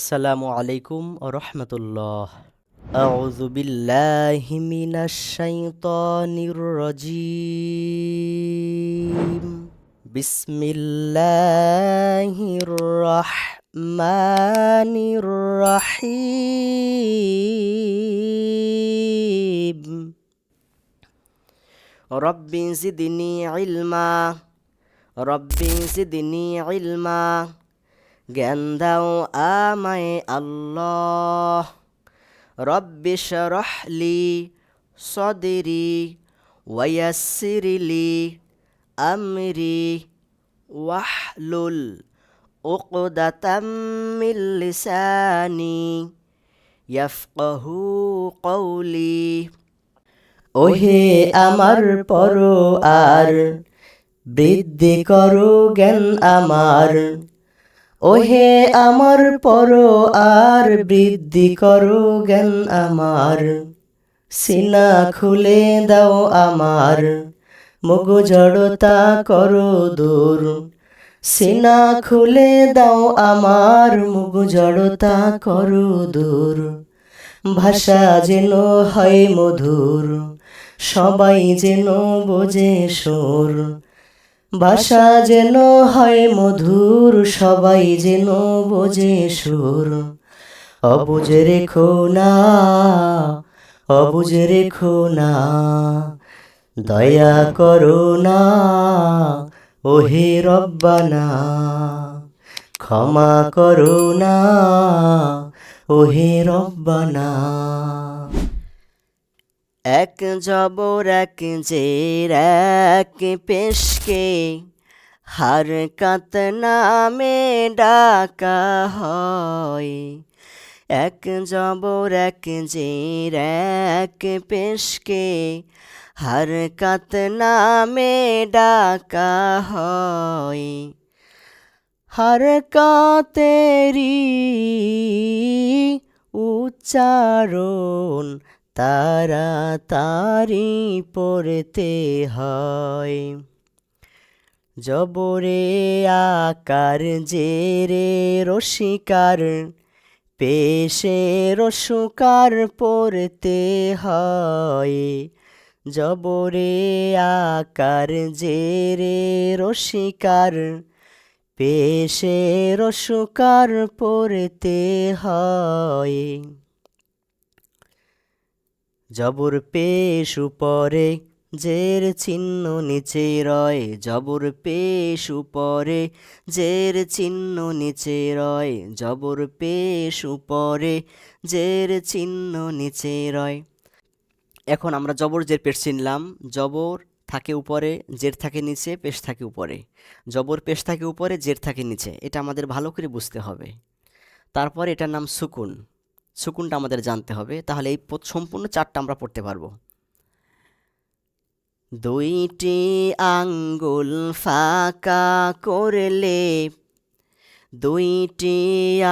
আসসালামু আলাইকুম রহমতুল্লাহ أعوذ بالله من الشيطان الرجيم بسم الله الرحمن الرحيم رب زدني علما رب زدني علما জ্ঞান দাও আমায় আল্লাহ। রব্বি শরহলি সদরি ওয়াসিরলি আমরি ওয়াহলুল উকদাতাম লিসানি কওলি। ওহে আমার পর আর বৃদ্ধি করো জ্ঞান আমার। ওহে আমার পর আর বৃদ্ধি করো জ্ঞান আমার। সিনা খুলে দাও আমার, মগু জড়তা করো দূর। সিনা খুলে দাও আমার, মুগু জড়তা করো দূর। ভাষা যেন হয় মধুর, সবাই যেন বোঝে সুর। ভাষা যেন হয় মধুর, সবাই যেন বোঝে সুর। অবুঝ রেখো না অবুঝ রেখো না, দয়া করো না, ওহে রব্বানা, ক্ষমা করো না, ওহে রব্বানা। এক জবর, এক জের, এক পেশকে। হার কাত নামে ডাকা হয়। এক জবর, এক জের, এক পেশকে। হার কাত নামে ডাকা হয়। হর কাতেরি উচ্চারণ তারি পড়তে হয়। জবরে আকার জেরে রসিকার, পেশে রসুকার পড়তে হয়। জবরে আকার জেরে রসিকার, পেশে রসুকার পড়তে হয়। জবর পেশ উপরে, জের চিহ্ন নিচে রয়। জবর পেশ উপরে, জের চিহ্ন নিচে রয়। জবর পেশ উপরে, জের চিহ্ন নিচে রয়। এখন আমরা জবর জের পেশ চিনলাম জবর থাকে উপরে, জের থাকে নিচে, পেশ থাকে উপরে। জবর পেশ থাকে উপরে, জের থাকে নিচে। এটা আমাদের ভালো করে বুঝতে হবে। তারপর এটার নাম সুকুন। সুকুনটা আমাদের জানতে হবে, তাহলে এই সম্পূর্ণ চারটা আমরা পড়তে পারব। দুইটি আঙ্গুল ফাঁকা করলে, দুইটি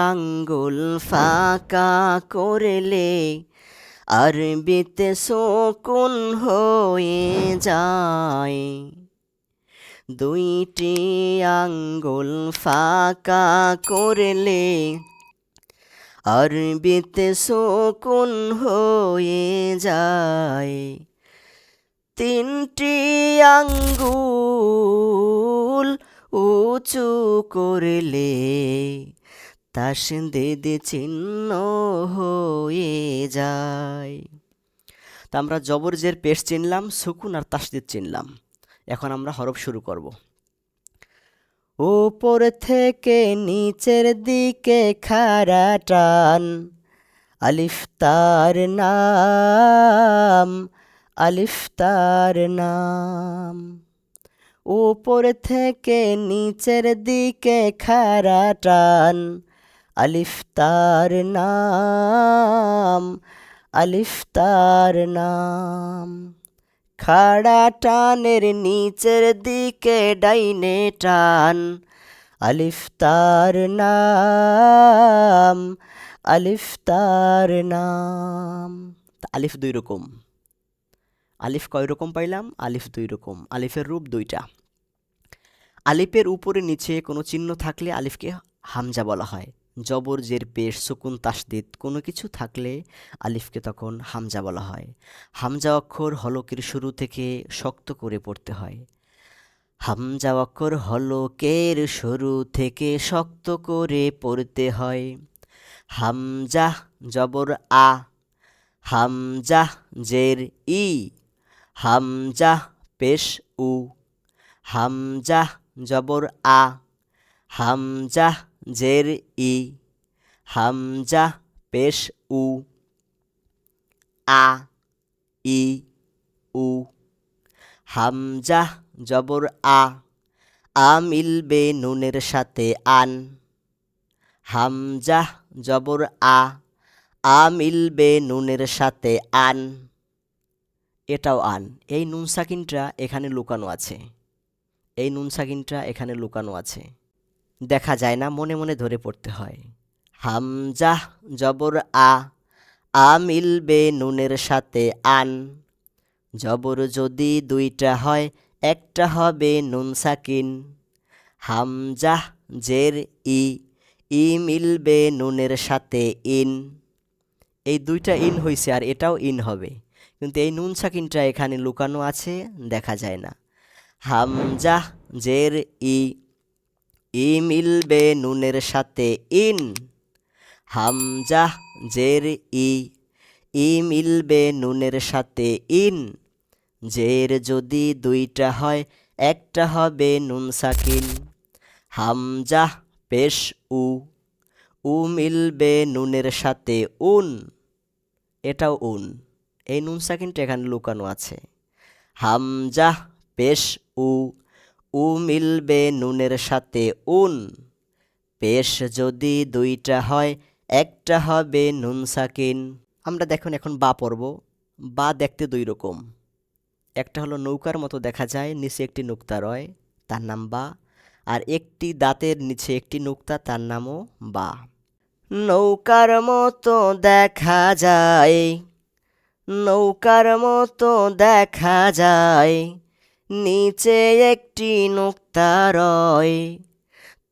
আঙ্গুল ফাঁকা করলে আরবিতে শকুন হয়ে যায়। দুইটি আঙ্গুল ফাঁকা করলে আরবিতে শকুন হয়ে যায়। তিনটি আঙ্গুল উঁচু করলে তাসদেদ চিহ্ন হয়ে যায়। তা আমরা জবর জের পেশ চিনলাম সুকুন আর তাসদিদ চিনলাম। এখন আমরা হরফ শুরু করব। উপর থেকে নিচের দিকে খাড়া টান। আলিফ তার নাম, আলিফ তার নাম। উপর থেকে নিচের দিকে খাড়া টান। আলিফ তার নাম, আলিফ তার নাম। খাড়া টানের নিচের দিকে ডাইনে টান। আলিফ তার নাম, আলিফ তার নাম। আলিফ দুই রকম। আলিফ কয় রকম পাইলাম? আলিফ দুই রকম। আলিফের রূপ দুইটা। আলিফের উপরে নিচে কোনো চিহ্ন থাকলে আলিফকে হামজা বলা হয়। জবর জের পেশ, সুকুন, তাসদিদ কোনো কিছু থাকলে আলিফকে তখন হামজা বলা হয়। হামজা অক্ষর হলকের শুরু থেকে শক্ত করে পড়তে হয়। হামজা অক্ষর হলকের শুরু থেকে শক্ত করে পড়তে হয়। হামজা জবর আ, হামজা জের ই, হামজা পেশ উ, হামজা জবর আ, হামজা জের ই, হামজা পেশ উ, আ ই উ, হামজা জবর আ আ মিলবে নুনের সাথে আন, হামজা জবর আ আ মিলবে নুনের সাথে আন, এটাও আন। এই নুন সাকিনটা এখানে লুকানো আছে। এই নুন সাকিনটা এখানে লুকানো আছে। দেখা যায় না, মনে মনে ধরে পড়তে হয়। হামজা, জবর আ আ মিলবে নুনের সাথে আন। জবর যদি দুইটা হয়, একটা হবে নুন সাকিন। হামজা, জের ই ই মিলবে নুনের সাথে ইন। এই দুইটা ইন হয়েছে আর এটাও ইন হবে। কিন্তু এই নুন সাকিনটা এখানে লুকানো আছে, দেখা যায় না। হামজা, জের ই ই মিলবে নুনের সাথে ইন। হামজাহ জের ই। ই মিলবে নুনের সাথে ইন। জের যদি দুইটা হয়, একটা হবে নুন সাকিন। হামজা, পেশ উ। উ মিলবে নুনের সাথে উন। এটাও উন। এই নুন সাকিনটা এখানে লুকানো আছে। হামজা, পেশ উ। উ মিলবে নুনের সাথে উন। পেশ যদি দুইটা হয়, একটা হবে নুন সাকিন। আমরা দেখুন এখন বা পড়ব। বা দেখতে দুই রকম। একটা হলো নৌকার মতো দেখা যায়, নিচে একটি নুক্তা রয়, তার নাম বা। আর একটি দাঁতের নিচে একটি নুক্তা, তার নামও বা। নৌকার মতো দেখা যায়, নৌকার মতো দেখা যায়। নিচে একটি নুক্তা রয়,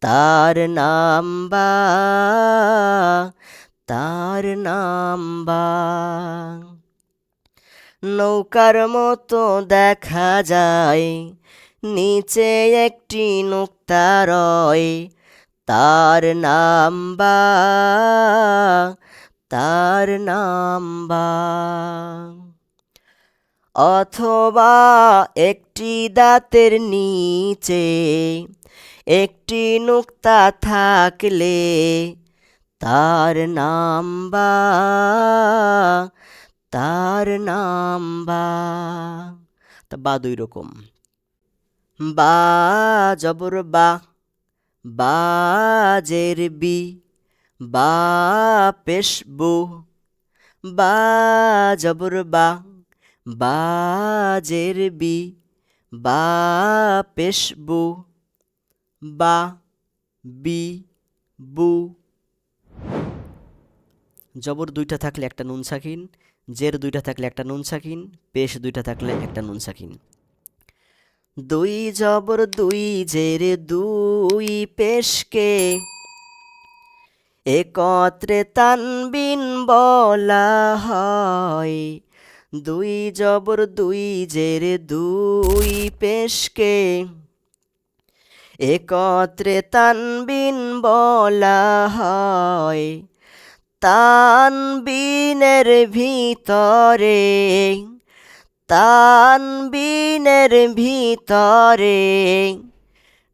তার নাম বা, তার নাম বা। নৌকার মতো দেখা যায়, নিচে একটি নুক্তা রয়, তার নাম বা, তার নাম বা। অথবা একটি দাঁতের নিচে একটি নুক্তা থাকলে তার নাম বা তার নাম বা তা বা দুই রকম। বা জবর বা বাজের বি, বা পেশ বু, বা জবর বা। বাজের বি, বা পেশ বু বা বি, বু। জবর দুইটা থাকলে একটা নুন সাকিন, জের দুইটা থাকলে একটা নুন সাকিন, পেশ দুইটা থাকলে একটা নুন সাকিন। দুই জবর, দুই জের, দুই পেশকে একত্রে তানবিন বলা হয়। দুই জবর দুই জের দুই পেশকে। একত্রে তানবিন বলা হয়, তানবিনের ভিতরে তানবিনের ভিতরে।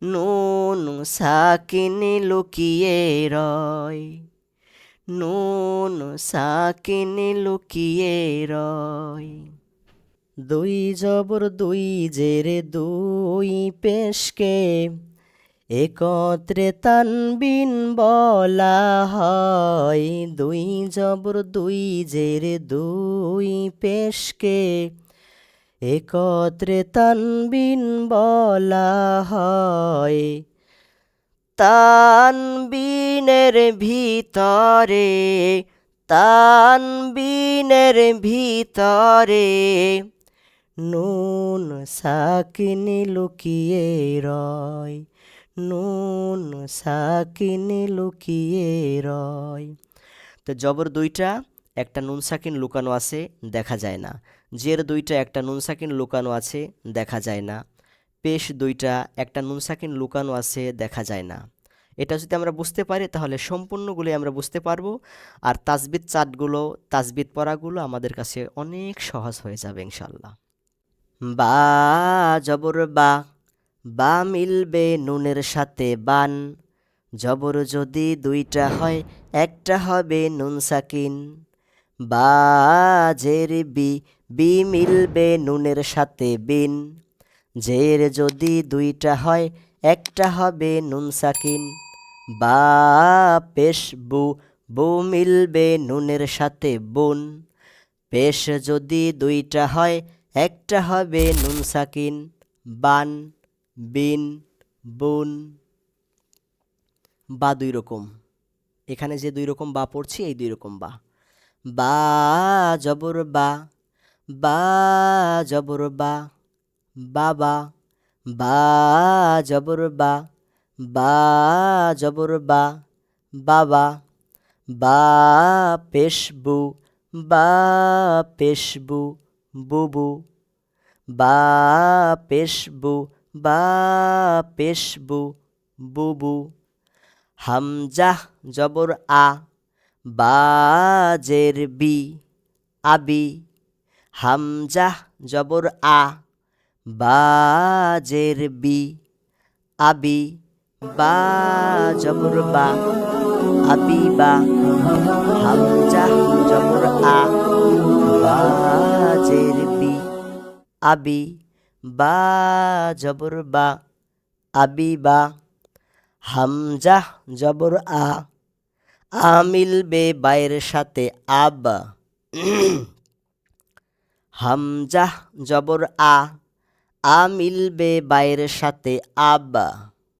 নুন সাকিন লুকিয়ে রয় নুন সাকিন লুকিয়ে রয়। দুই জবর দুই জেরে দুই পেশকে, একত্রে তানবিন বলা হয়। দুই জবর দুই জেরে দুই পেশকে, একত্রে তানবিন বলা হয়। তানবিনের ভিতরে তানবিনের ভিতরে নুন সাকিনি লুকিয়ে রয়, নুন সাকিন লুকিয়ে রয়। তো জবর দুইটা, একটা নুন সাকিন লুকানো আছে, দেখা যায় না। জের দুইটা, একটা নুন সাকিন লুকানো আছে, দেখা যায় না। পেশ দুইটা, একটা নুন সাকিন লুকানো আছে, দেখা যায় না। এটা যদি আমরা বুঝতে পারি, তাহলে সম্পূর্ণগুলি আমরা বুঝতে পারব। আর তাজবিদ চাটগুলো তাজবিদ পড়াগুলো আমাদের কাছে অনেক সহজ হয়ে যাবে ইনশাল্লাহ বা জবর বা বা মিলবে নুনের সাথে বান। জবর যদি দুইটা হয়, একটা হবে নুন সাকিন বা জের বি বি মিলবে নুনের সাথে বিন। জের যদি দুইটা হয়, একটা হবে নুন সাকিন। বা পেশ বু বু মিলবে নুনের সাথে বুন। পেশ যদি দুইটা হয়, একটা হবে নুন সাকিন, বান, বিন, বুন। বা দুই রকম। এখানে যে দুই রকম বা পড়ছি, এই দুই রকম বা। বা জবর বা বা জবর বা। বাবা, বা জবর বা বা জবর বা, বাবা, বা পেশবু বা পেশবু বুবু বা পেশবু বা পেশবু বুবু হামজাহ জবর আ বাজের বি আবি হামজাহ জবর আ বাজের বি, আবি বা বা, আবি বা হামজাহ জবর আ, বাজের বি, আবি বা বা, আবি বা হামজাহ জবর আ আ মিলবে বাইয়ের সাথে আব হামজাহ জবর আ আ মিলবে বাইয়ের সাথে আব